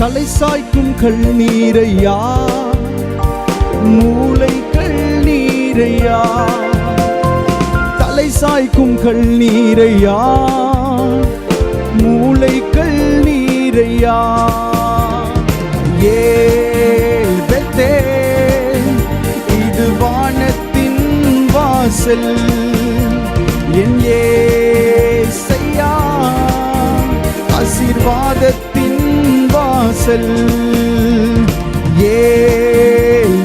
தலை சாய்க்கும் கண்ணீரையா? மூளை கண்ணீரையா? தலை சாய்க்கும் கண்ணீரையா? மூளை கண்ணீரையா? ஏல் பெத்தேல், இது வானத்தின் வாசல். என் ஏ செய்யா ஆசீர்வாதத்தின் வாசல் ஏல்வத்தேன்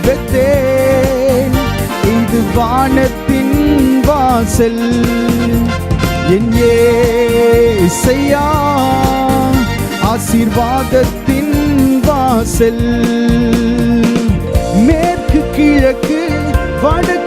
இது வானத்தின் வாசல். என் ஏசையா ஆசீர்வாதத்தின் வாசல். மேற்கு கிழக்கு வடக்கு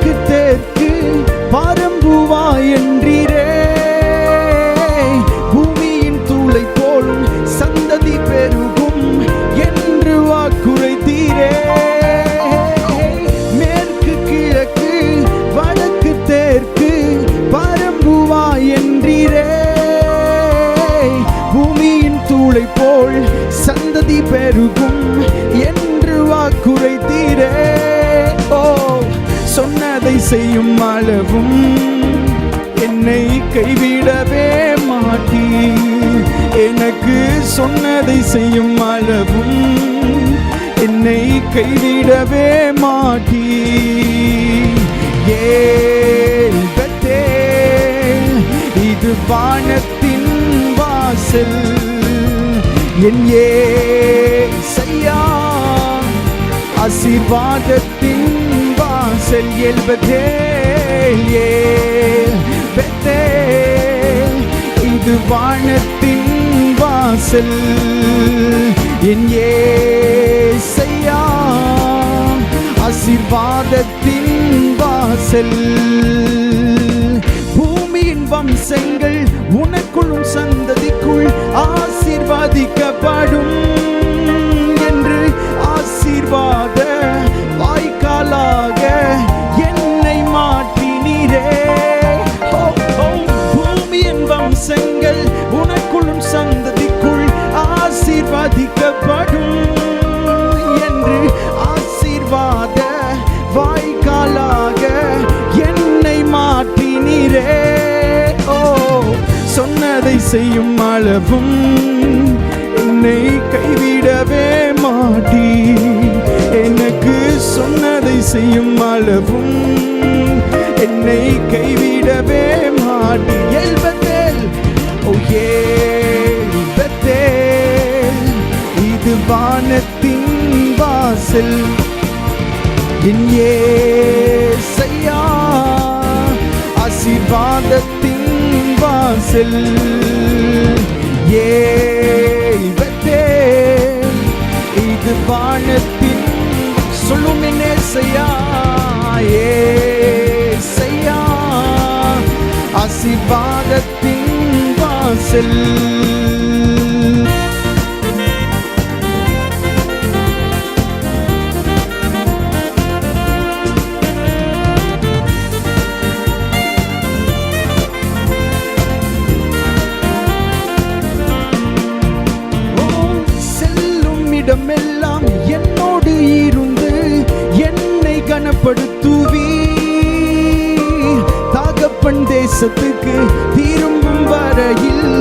பெருகும் என்று வாக்குரைத்தீரே ஓ சொன்னதை செய்யும் அளவும் என்னை கைவிடவே மாட்டீர். எனக்கு சொன்னதை செய்யும் அளவும் என்னை கைவிடவே மாட்டீர். ஏல் இது வானத்தின் வாசல். என் ஏசையா ஆசீர்வாதத்தின் வாசல் எல்பதேல் பெத்தே இது வானத்தின் வாசல். என் ஏசையா ஆசீர்வாதத்தின் வாசல். பூமியின் வம்சங்கள் உனக்குள்ளும் சந்ததிக்குள் ஆசீர்வாத பூமியின் வம்சங்கள் உனக்குள்ளும் சந்ததிக்குள் ஆசீர்வதிக்கப்படும் என்று ஆசீர்வாத வாய்க்காலாக என்னை மாற்றினீரே. ஓ சொன்னதை செய்யும் அளவும் என்னை கைவிடவே மாட்டி எனக்கு சொன்னதை செய்யும் அளவும் என்னை கைவிடவே மாட்டி எல்பத்தேல் இது வானத்தின் வாசல். என் ஏசையா ஆசீர்வாதத்தின் வாசல். ஏய்வத்தேல், இது வானத்தின் சொல்லும் என் ஏசையா ஏசையா ஆசீர்வாதத்தின் வாசல். கனப்படுத்துவி தாகப்பன் தேசத்துக்கு திரும்பும் வரையில்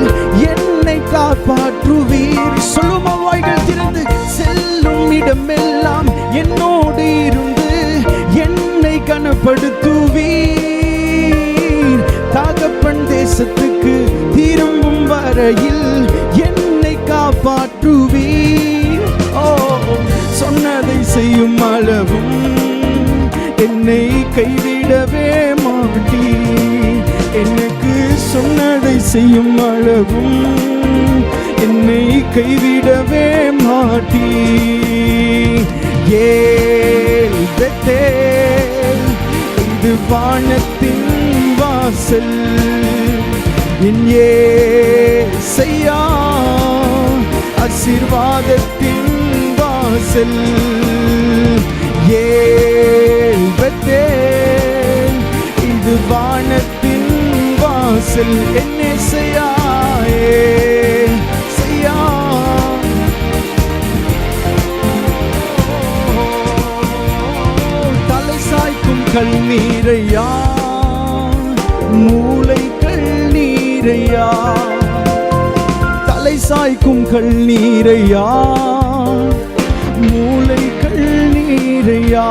என்னை காப்பாற்றுவீர். சொல்லுமா வாய்கள் திறந்து செல்லும் இடமெல்லாம் என்னோடு இருந்து என்னை கனப்படுத்துவீர். தாகப்பன் தேசத்துக்கு திரும்பும் வரையில் என்னை காப்பாற்றுவீர். ஓ சொன்னதை செய்யும் அளவும் என்னை கைவிடவே மாட்டி எனக்கு சொன்னதை செய்யும் அளவும் என்னை கைவிடவே மாட்டி ஏல் இது வானத்தின் வாசல். என் ஏசையா ஆசீர்வாதத்தின் வாசல். ஏ உலகத்தேன் இது வானத்தின் வாசல் என்னை செய்யாயே செய்யா தலை சாய்க்கும் கல்நீரையா மூளை கல்நீரையா தலை சாய்க்கும் கல்நீரையா மூளை கல்நீரையா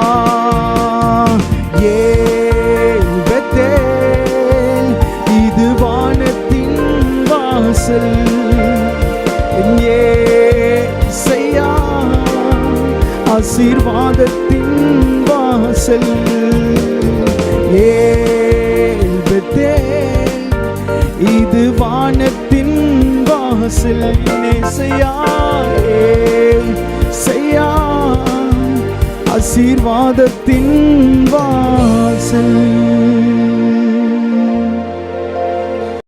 ஆசீர்வாதத்தின் வாசல். ஏன் இது வானத்தின் வாசல். நேசையா? செய்யா? ஆசீர்வாதத்தின் வாசல்.